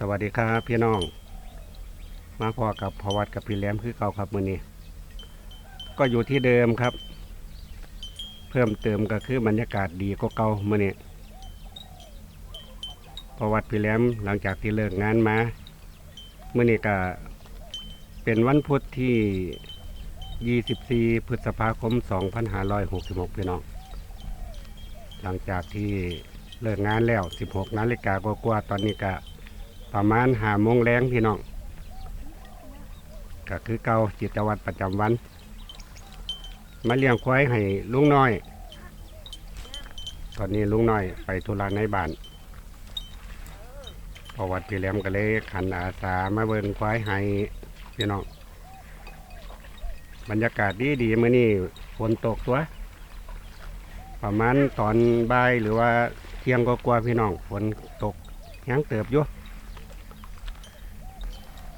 สวัสดีครับพี่น้อง มาพอกับพวัดกับพี่แหลมคือเก่าครับมือนี้ ก็อยู่ที่เดิมครับ เพิ่มเติมก็คือบรรยากาศดีก็เก่ามือนี้พวัดพี่แหลมหลังจากที่เลิกงานมามือนี้ก็เป็นวันพุธที่ 24 พฤษภาคม 2566 พี่น้อง หลังจากที่เลิกงานแล้ว 16 นาฬิกากว่าๆตอนนี้ก็ ประมาณหาโมงแรงพี่น้องก็คือเกาจิตวัตรประจำวัน มาเลี้ยงควายให้ลุงน้อย ตอนนี้ลุงน้อยไปธุระในบ้านพอวัดพี่แหลมก็เลยขันอาสามาเบิ่งควายให้พี่น้องบรรยากาศดีดีๆมื่อนี้ฝนตกตัว ประมาณตอนบ่ายหรือว่าเที่ยงก็กว่าๆพี่น้องฝนตกยังเติบอยู่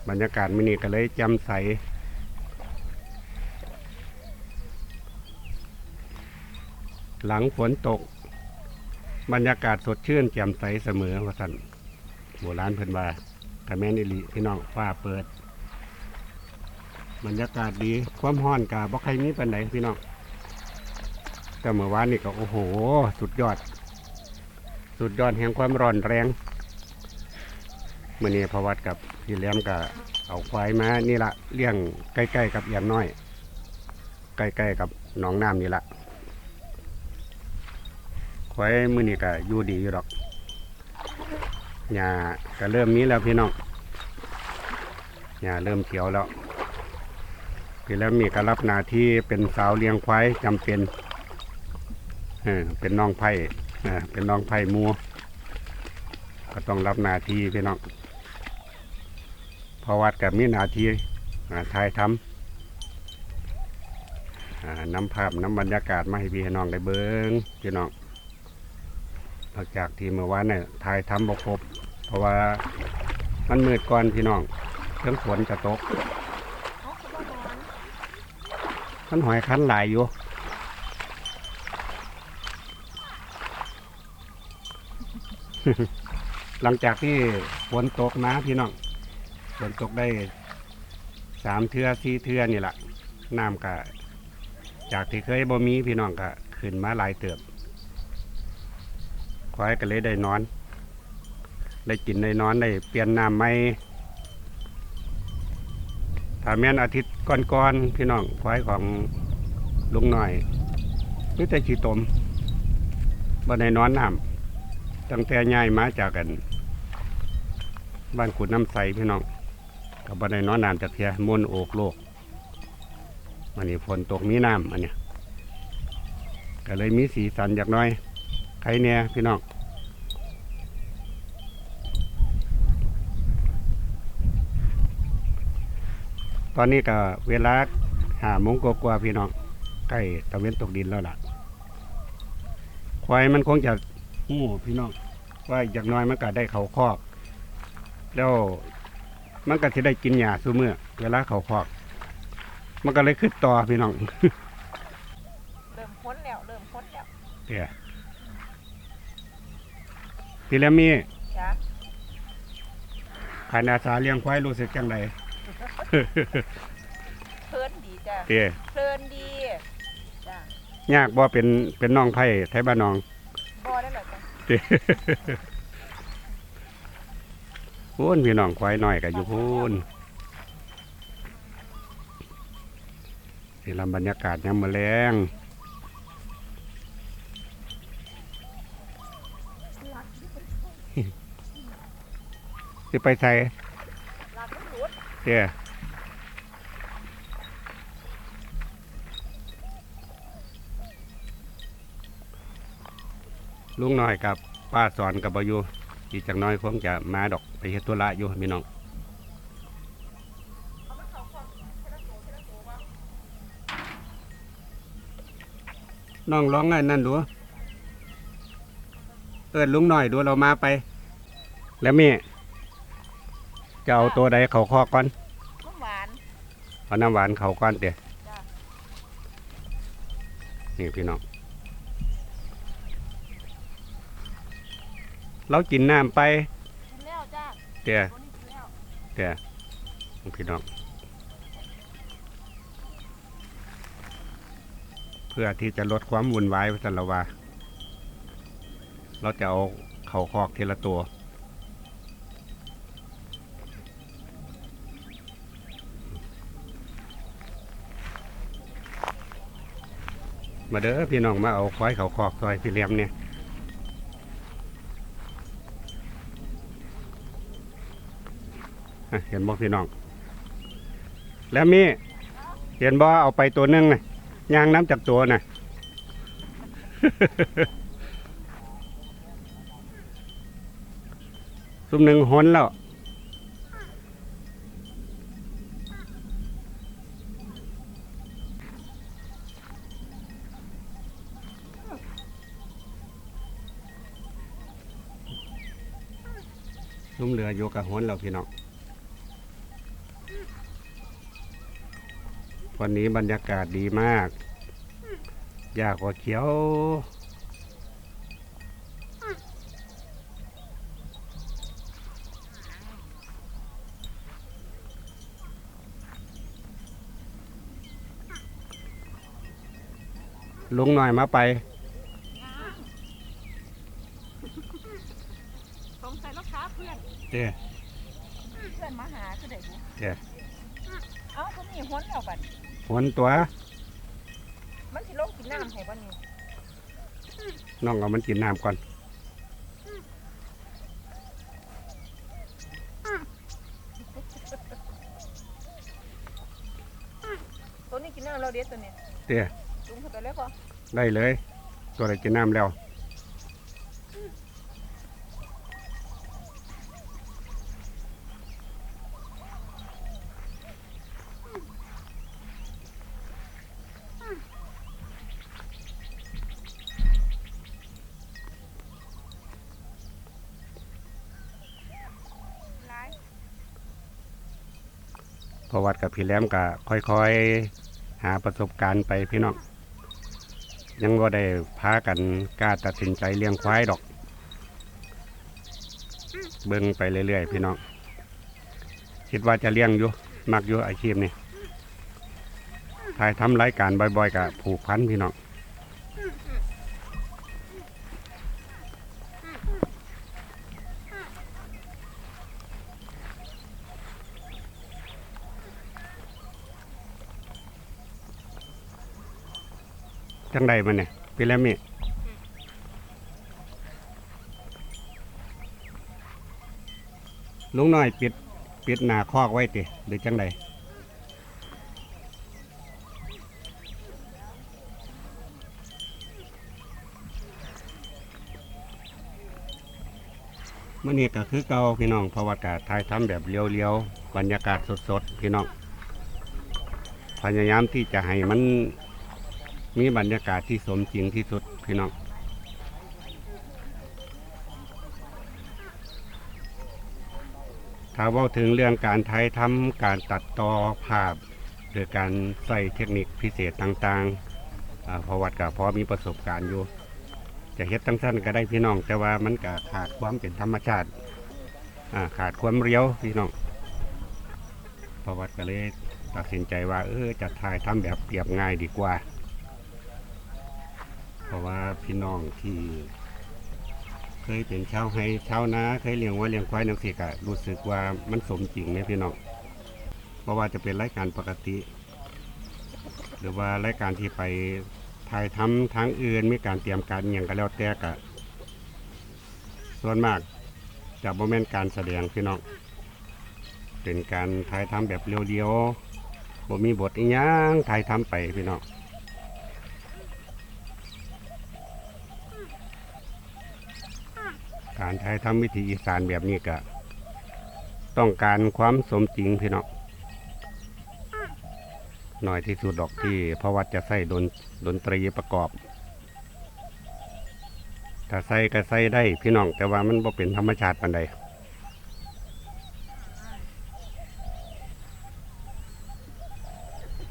บรรยากาศมินี่ก็เลยแจำใสหลังฝนตก บรรยากาศสดชื่นแจ่มใสเสมอว่าสันโบราณเพิ่นว่าถ้าแม่นอิลีพี่น้องฟ้าเปิด บรรยากาศดีความห้อนกาบ่ใครมีปันไหนพี่น้องก็เมื่อวานนี่ก็โอ้โห สุดยอด สุดยอดแห่งความร้อนแรง มื่อนี้พวัดกับพี่เลี้ยมก็เอาควายมานี่ละเลี้ยงใกล้ๆกับเอียนน้อย ใกล้ๆกับหนองน้ำนี่ละควายมื่อนี้ก็อยู่ดีอยู่ดอกหญ้าก็เริ่มมีแล้วพี่น้องหญ้าเริ่มเขียวแล้วพี่แล้วมีก็รับหน้าที่เป็นสาวเลี้ยงควายจำเป็นเออเป็นน้องไผ่เป็นน้องไผ่หมูก็ต้องรับหน้าที่พี่น้อง อวัดกับมีนาทีอ่าถ่ายทำอ่านำภาพนำบรรยากาศมาให้พี่น้องได้เบิ้งพี่น้องหลังจากที่เมื่อวานเนี่ยถ่ายทำบกครบ เพราะว่ามันมืดก่อนพี่น้องเครื่องฝนจะตกขันหอยคันหลายอยู่หลังจากที่ฝนตกนะพี่น้อง ฝนตกได้สามเทือสี่เทือนี่แหละน้ำก็จากที่เคยบ่มีพี่น้องก็ขึ้นมาหลายเติบควายก็เลยได้นอน ได้กินได้นอนได้เปลี่ยนน้ำใหม่ถ้าแม่นอาทิตย์ก่อนๆพี่น้องควายของลุงหน่อยนี่แต่ชีตมบ่ได้นอนน้ำตั้งแต่ย้ายมาจากกัน บ้านขุดน้ำใสพี่น้อง กับบ่ได้นอนน้ำจากเทียมนต์โอกโลกมันนี่ฝนตกมีน้ำอันเนี้ยก็เลยมีสีสันจากน้อยใครเนี่ยพี่น้องตอนนี้ก็เวลาหาโมงกว่าพี่น้องใกล้ตะเวนตกดินแล้วล่ะ ควายมันคงจะหู้พี่น้องว่าอย่างน้อยมันก็ได้เขาคอก แล้ว มันก็จะได้กินหญ้าซูเมื่อเวลาเขาคอก มันก็เลยขึ้นต่อพี่น้องเริ่มพ้นแล้วเริ่มพ้นแล้วเดี๋ยวพี่แล้วมีจ้ะขายนาสาเลี้ยงควายรู้สึกจังได เพลินดีจ้ะเดี๋ยวเพลินดีจ้ะยากบ่เป็นเป็นน้องไผ่ไทยบ้านน้องบ่ได้หรอจ้ะ เด้ พูนพี่น้องควายหน้อยก็อยู่พูนสิลำบรรยากาศยามมื้อแลงสิไปใส่ลาดมันหลุดเด้ลุงน้อยกับป้าสอนกับบอยู่ อีกจักหน้อยคงจะมาดอกไปเฮ็ดธุระอยู่พี่น้องน้องร้องไงนั่นดูเอิดลุงหน่อยดูเรามาไป แล้วแม่จะเอาตัวใดเขาคอกก่อนน้ำหวานเอาน้ำหวานเขาก่อนเดี๋ยวจ้ะนี่พี่น้อง เรากินน้ำไปกินแล้วจ้ะเเตี้ยตัวนี้กินแล้วเตี้ยพี่น้องเพื่อที่จะลดความวุ่นวายสันละวาเราจะเอาเข่าคอกทีละตัวมาเด้อพี่น้องมาเอาควายเขาคอกซอยพี่เลี้ยมเนี่ยอะ เห็นบ่พี่น้อง แล้วมีเห็นบ่เอาไปตัวหนึงนะยางน้ำจากตัวน่ะซุมหนึ่งหนแล้วซุมเหลืออยู่กับหนแล้วพี่น้อง วันนี้บรรยากาศดีมากหญ้าก็เขียว ลุงหน่อยมาไปสงสัยลูกค้าเพื่อนเด้อเพื่อนมาหาคือเด็กเด้อเอ้าตัวนี้ห้นแล้วบัด หนตัว มันสิลงกินน้ำให้บ่นี่น้องเอามันกินน้ำก่อน ตัวนี้กินน้ำเราเด็ดตัวนี้เด้อลุงเข้าไปเลยพอได้เลย ตัวไหนกินน้ำแล้ว พี่แหลมก็ค่อยๆ หาประสบการณ์ไปพี่น้องยังว่าได้พากันกล้าตัดสินใจเลี้ยงควายดอก เบิ่งไปเรื่อยๆ พี่น้อง คิดว่าจะเลี้ยงอยู่มักอยู่อาชีพนี่ถ่ายทำรายการบ่อยๆกับผูกพันพี่น้อง จังใดมันเนี่ยพี่แลมีลุงน้อยปิดปิดหนาคอกไว้ติหรือจังใดเมื่อนี้ก็คือเก่าพี่น้องเพราะว่ากาถ่ายทำแบบเลี้ยวๆบรรยากาศสดๆพี่น้องพยายามที่จะให้มัน มีบรรยากาศที่สมจริงที่สุดพี่น้องถ้าว่าถึงเรื่องการถ่ายทำการตัดต่อภาพหรือการใส่เทคนิคพิเศษต่างๆพระวัดกับพอมีประสบการณ์อยู่จะเฮ็ดตั้งสั้นก็ได้พี่น้อง แต่ว่ามันก็ขาดความเป็นธรรมชาติขาดความเรียวพี่น้องพระวัดก็เลยตัดสินใจว่าเออจะถ่ายทำแบบเรียบง่ายดีกว่า เพราะว่าพี่น้องที่เคยเป็นชาวไฮชาวนาเคยเลี้ยงวัวเลี้ยงควายนังสิกะรู้สึกว่ามันสมจริงไหมพี่น้องเพราะว่าจะเป็นรายการปกติ หรือว่ารายการที่ไปถ่ายทำทางอื่นมีการเตรียมการอย่างก็แล้วแต่กะส่วนมากจะโมเมนต์การแสดงพี่น้องเป็นการถ่ายทำแบบเรียวๆบ่มีบทอีหยังถ่ายทำไปพี่น้อง การถ่ายทำวิถีอีสานแบบนี้ก็ต้องการความสมจริงพี่น้องหน่อยที่สุดดอกที่เพราะว่าจะใส่ดนดนตรีประกอบ ถ้าใส่ก็ใส่ได้พี่น้องแต่ว่ามันบ่เป็นธรรมชาติปานใด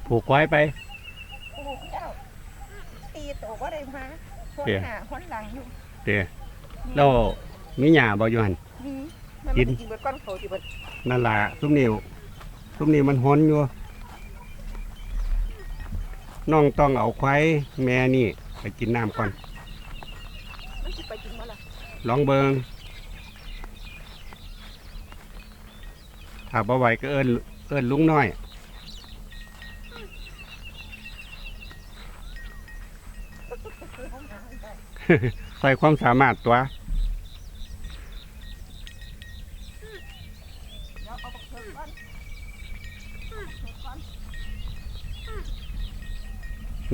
ผูกไว้ไปโอ้โหเจ้าตีโตก็ได้มาห้นเดี๋ยวหน้าห้นหลังอยู่เตะแล้ว มีหญ้าบ่อยู่หันนี่มันกิน กินเบิดก้อนเขาที่เบิดนั่นล่ะซุ้มนิวซุ้มนิวมันฮ้อนอยู่น้องต้องเอาควายแม่นี่ ไปกินน้ำก่อน มันสิไปกินมาล่ะลองเบิงถ้าบ่ไหวก็เอิ้นเอิ้นลุงน้อย ใส่ความสามารถตัว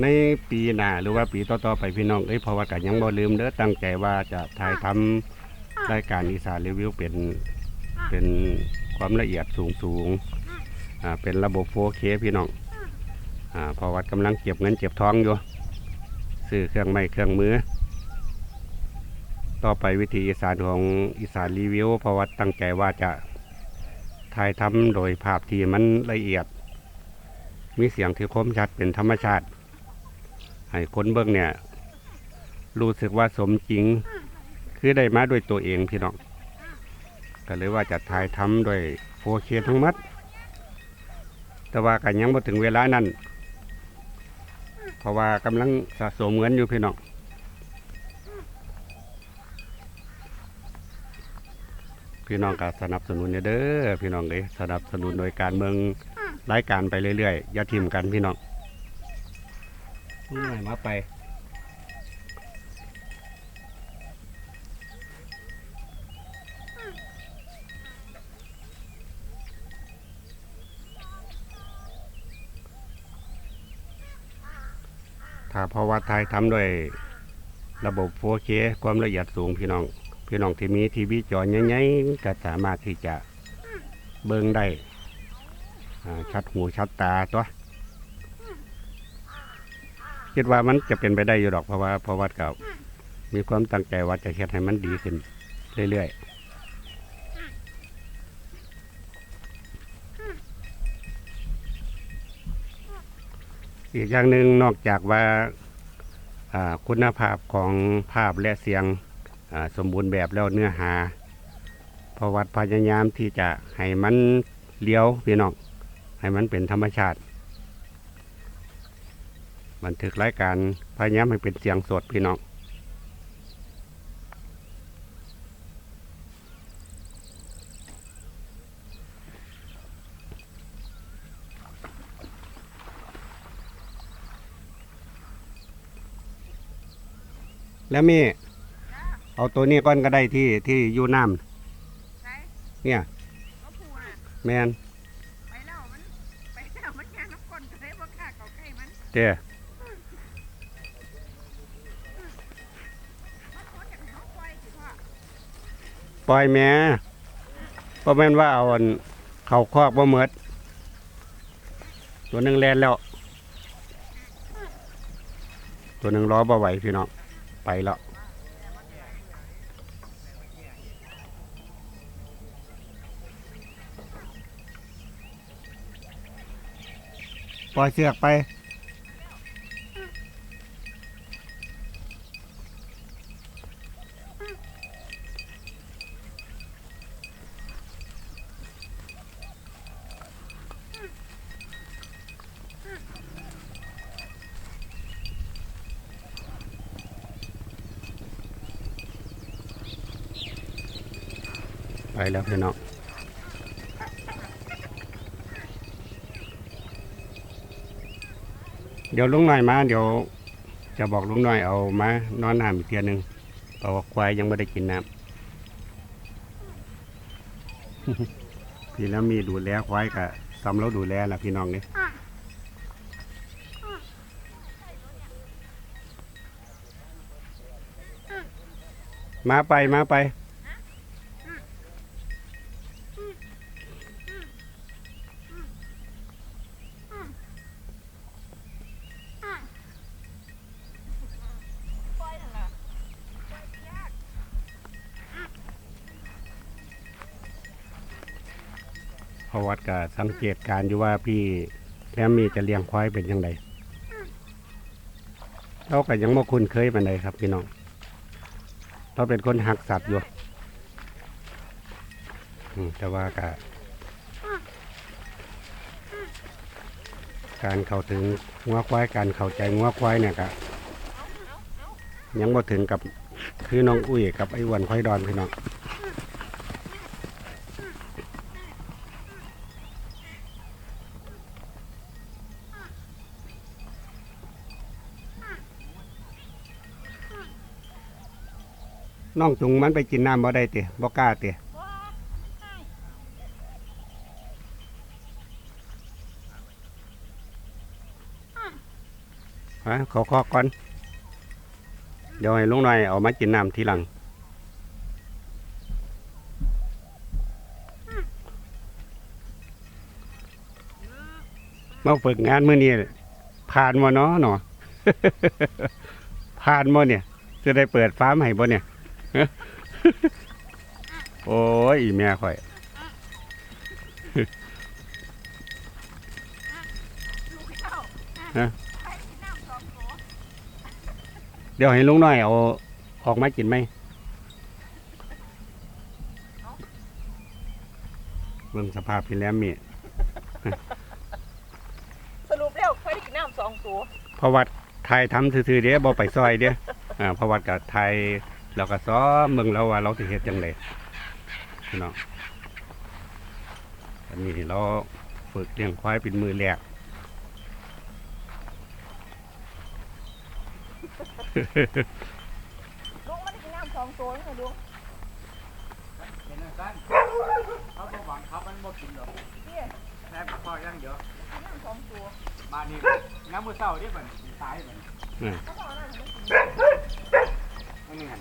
ในปีหน้าหรือว่าปีต่อๆไปพี่น้องเอ้ยเพราะว่าก็ยังบ่ลืมเด้อตั้งใจว่าจะถ่ายทำรายการอีสานรีวิวเป็นเป็นความละเอียดสูงสูงๆอ่าเป็นระบบ 4K พี่น้องอ่าเพราะว่ากำลังเก็บเงินเก็บทองอยู่ซื้อเครื่องไม้เครื่องมือ ต่อไปวิธีอีสานของอีสานรีวิวเพราะว่าตั้งใจว่าจะถ่ายทำโดยภาพที่มันละเอียด มีเสียงที่คมชัดเป็นธรรมชาติ ให้คนเบิ่งเนี่ย รู้สึกว่าสมจริง คือได้มาด้วยตัวเองพี่น้องก็เลยว่าจะถ่ายทำด้วยโฟเคทั้งมัด แต่ว่ากันยังบ่ถึงเวลานั้น เพราะว่ากำลังสะสมเงินอยู่พี่น้องพี่น้องก็สนับสนุนเด้อพี่น้องเลยสนับสนุนโดยการเมืองรายการไปเรื่อยๆอย่าทิมกันพี่น้อง นี่ไงมาไปถ้าพราะว่าไทยทำด้วยระบบ 4K ความละเอียดสูงพี่น้อง พี่น้องที่มีทีวีจอใหญ่ๆก็สามารถที่จะเบิ่งได้ชัดหูชัดตาตัว คิดว่ามันจะเป็นไปได้อยู่ดอกเพราะว่าเพราะว่ากับมีความตั้งใจว่าจะเฮ็ดให้มันดีขึ้น เรื่อยๆอีกอย่างหนึ่งนอกจากว่าคุณภาพของภาพและเสียงสมบูรณ์แบบแล้วเนื้อหาพระวัดพยายามที่จะให้มันเลี้ยวพี่น้องให้มันเป็นธรรมชาติ บันทึกรายการพยายามให้เป็นเสียงสดพี่น้องแล้วมีเอาตัวนี้ก้อนก็ได้ที่ที่อยู่น้ใช่ำเนี่ยก็พูน่ะแมนไปแล้วมันไปแล้วมันย่างน้ำก้นก็เลยบ่กล้าเข้าใกล้มันเจ้ ปล่อยแม่เพราะแม่นว่าเอาอันเขาคอกบ่เมดตัวหนึ่งแลนแล้ว ตัวหนึ่งล้อบ่ไหวพี่น้องไปแล้วปล่อยเสือกไป แล้วพี่น้องเดี๋ยวลุงหน่อยมา เดี๋ยวจะบอกลุงหน่อยเอามานอนน้ำอีกเทียหนึงเพราะว่าควายยังไม่ได้กินน้ำพี่แล้วมีดูแลควายกับซ้ำแล้วดูแลล่ะพี่น้องนี่มาไปมาไปล่อยนั่นล่ะ เพราะวัด ก็สังเกตการอยู่ว่าพี่แล้มีจะเลี้ยงควายเป็นยังไงเราก็ยังไม่คุ้นเคยปานใดครับพี่น้องเราเป็นคนหักสัตว์อยู่แต่ว่าก็การเข้าถึงงัวควายการเข้าใจงัวควายเนี่ยก็ยังบ่ถึงกับคือน้องอุ้ยกับไอ้วันควายดอนพี่น้อง น้องจุงมันไปกินน้ำบ่ได้ติบ่กล้าติฮะขอขอก่อน เดี๋ยวให้ลุงหน่อยเอามากินน้ำทีหลัง มาฝึกงานมื้อนี้ผ่านบ่เนาะเนาะผ่านบ่เนี่ย จะได้เปิดฟาร์มให้บ่เนี่ย โอ้ยอีแม่ข่อยลูกเจ้าฮะไปกินน้ำสองตัวเดี๋ยวให้ลุงหน่อยเอาออกมากินไหมเบิ่งสภาพพี่แหลมมีสรุปแล้วเคยได้กินน้ำสองตัวเพราะวัดไทยทำซื่อๆเด้บ่ไปซอยเด้อ่าเพราะวัดกับไทย เราก็ซ้อมเบิ่งแล้วว่าเราสิเฮ็ดจังไดพี่น้องอันนี้เราฝึกเลี้ยงควายเป็นมือแรกลุงไม่ได้กินน้ำสองตัวนี่ไงลุงเป็นจังซั่นเขาบ่หวังครับมันบ่กินหรอกเนี่ยแค่พออย่างเดียวกินน้ำสองตัวบ้านนี้น้ำมื้อเช้านี่มันตายมันอืมเขาบอกว่านั่นมัน กินอันนี้หั่น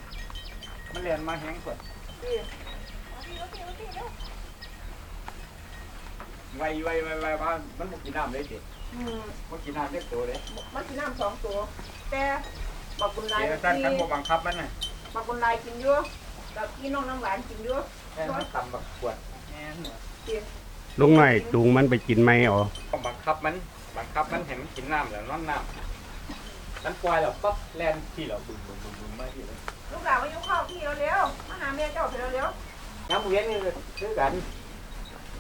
มันเรียนมาแห้งกว่าดีเอาพี่เอาพี่เอาพี่เร็วไวไวไวไวว่ามันบ่กินน้ำเลยสิอืมบ่กินน้ำเล็กตัวเลยมันกินน้ำสองตัว แต่บักบุญลายเดี๋ยวซั่นคันบ่บังคับมันน่ะบักบุญลายกินเยอะกับพี่น้องน้ำหวานกินเยอะแค่มันตำบักขวดแม่นเหรอลุงหน่อยจูงมันไปกินไหมอ๋อต้องบังคับมัน บังคับมันให้มันกินน้ำแล้วนอนน้ำ มันปล่อยแล้วปั๊บแล่นที่เราบึ้มบึ้มบึ้มบึ้มมาที่เลยลูกหลานมายุ่งข้าวพี่เร็วๆมาหาแม่เจ้าไปเร็วน้ำเวียนนี่คือกัน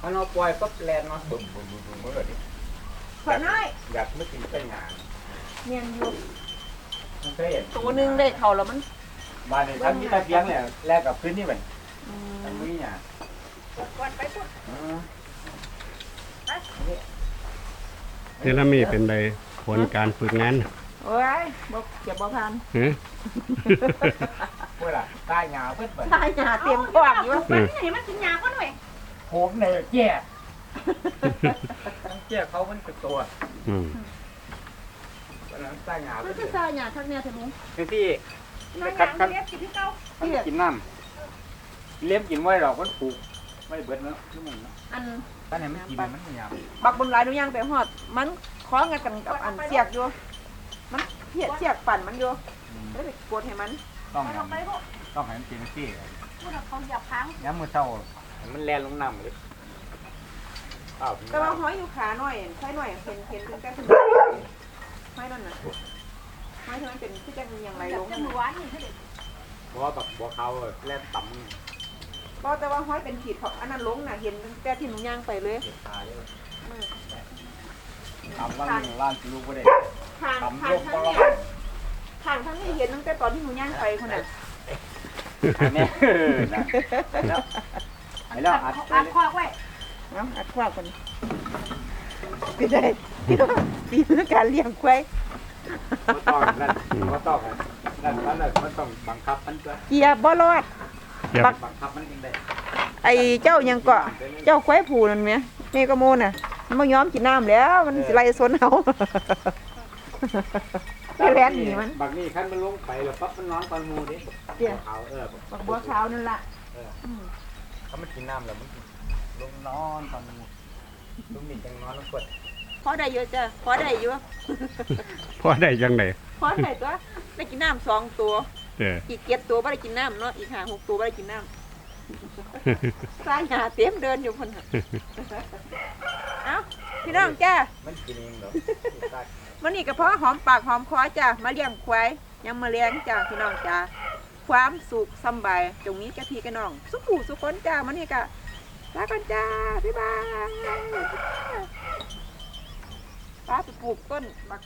มันเอาปล่อยปั๊บแล่นมาบึ้มบึ้มบึ้มบึ้มเมื่อกี้ๆขอน้อยอยากไม่กินไส้งานเนียนอยู่มันเคยเห็นตัวหนึงได้เขาแล้วมันบ้านนี้ท่านมีตะเกียงเนี่ยแลกกับพื้นนี่มันอืมันมมีเนี่ยก่อนไปพูดอืมเทเลมีเป็นไปผลการฝึกงาน โอ้ยบอกเก็บบ่พันฮะเพื่อละใต้หงาเพิ่นเปิดตายหาเตรียมกว้างอยู่อืมนี่มันกินยาก็หน่อยผมเนี่ยแก่ต้องแก่เขามันเป็นตัวอืมวันนั้นใต้หงามัเพิ่นนจะเปิดซาหยาทักเนี่ยเถอะนุ้งคือที่น้อยหคัยาดคัดเลี้ยงกินที่เก่ามันกินน้ำเลี้ยงกินไว้หรอกมันผูกไม่เบิดเนาะคือมันเนาะอันถ้าไหนมันกินมันไม่ยาวบักบุญหลายหนูย่างไปฮอด มันคล้องกันกันกับอันเสียกอยู่ มันเพียเสียกปั่นมันอยู่แล้วไปกดให้มันต้องให้มันต้องให้มันกินที่พูดเขาหยับพังย้ำมือเท่าให้มันแล่นลงน้ำเลยอ้าวแต่ว่าห้อยอยู่ขาหน่อยใช่หน่อยเห็นเห็นเป็นแก้ขึ้นห้อยนั่นน่ะห้อยที่มันเป็นที่จะมีอย่างไรลงนั่นน่ะเพราะว่าแบบบัวเขาแล่นต่ำก็แต่ว่าห้อยเป็นขีดของอันนั้นลงน่ะเห็นแต่ที่หนูย่างไปเลยเจ็บตาเลยมือต่ำล่างล่างลูกก็ได้ ทางต่ำทาลงงทั้ก็งล่านี้งทางทั้งนี้เห็นตั้งแต่ตอนที่หนูย่างไปคนน่ะอันนี้เออนะแล้วไอ้แล้วอัดอัดคอกไว้เนาะอัดคอกกันก็ได้พี่น้องฝีมือการเลี้ยงควายก็ต้องนั่นก็ต้องนั่นนั่นมันต้องบังคับมันก็เกียร์บ่รอด เดี๋ยว บังคับมันยังได้ไอ้เจ้ายังเกาะเจ้าควายผูนั่นไหมแม่กระโมน่ะมันบ่ยอมกินน้ำแล้ว มันสิไล่สนเอา ไปแล่นหนีมัน บักนี่ขั้นมันลงไปแล้วปั๊บมันนอนตอนมูดิเดี๋ยว เขาเออบักบัวขาวนั่นล่ะถ้ามันกินน้ำแล้วมันลงนอนตอนมูลุงนี่จังนอนแล้วกดพอได้เยอะจ้ะพอได้อยู่พอได้จังไดพอได้ตัวได้กินน้ำสองตัว เออ อีกเจ็ดตัวไม่ได้กินน้ำเนาะอีกห้าหกตัวไม่ได้กินน้ำ สร้างหาเต็มเดินอยู่คนน่ะ เอ้าพี่น้องจ้า มันกินเองเหรอ มันนี้ก็เพราะหอมปากหอมคอจ้ามาเลี้ยงควายยังมาเลี้ยงจ้าพี่น้องจ้าความสุขสบายตรงนี้กะพี่กะน้อง สุขูสุขคนจ้ามันนี่ก็ลากันจ้าบ๊ายบายป้าไปปลูกต้นบัก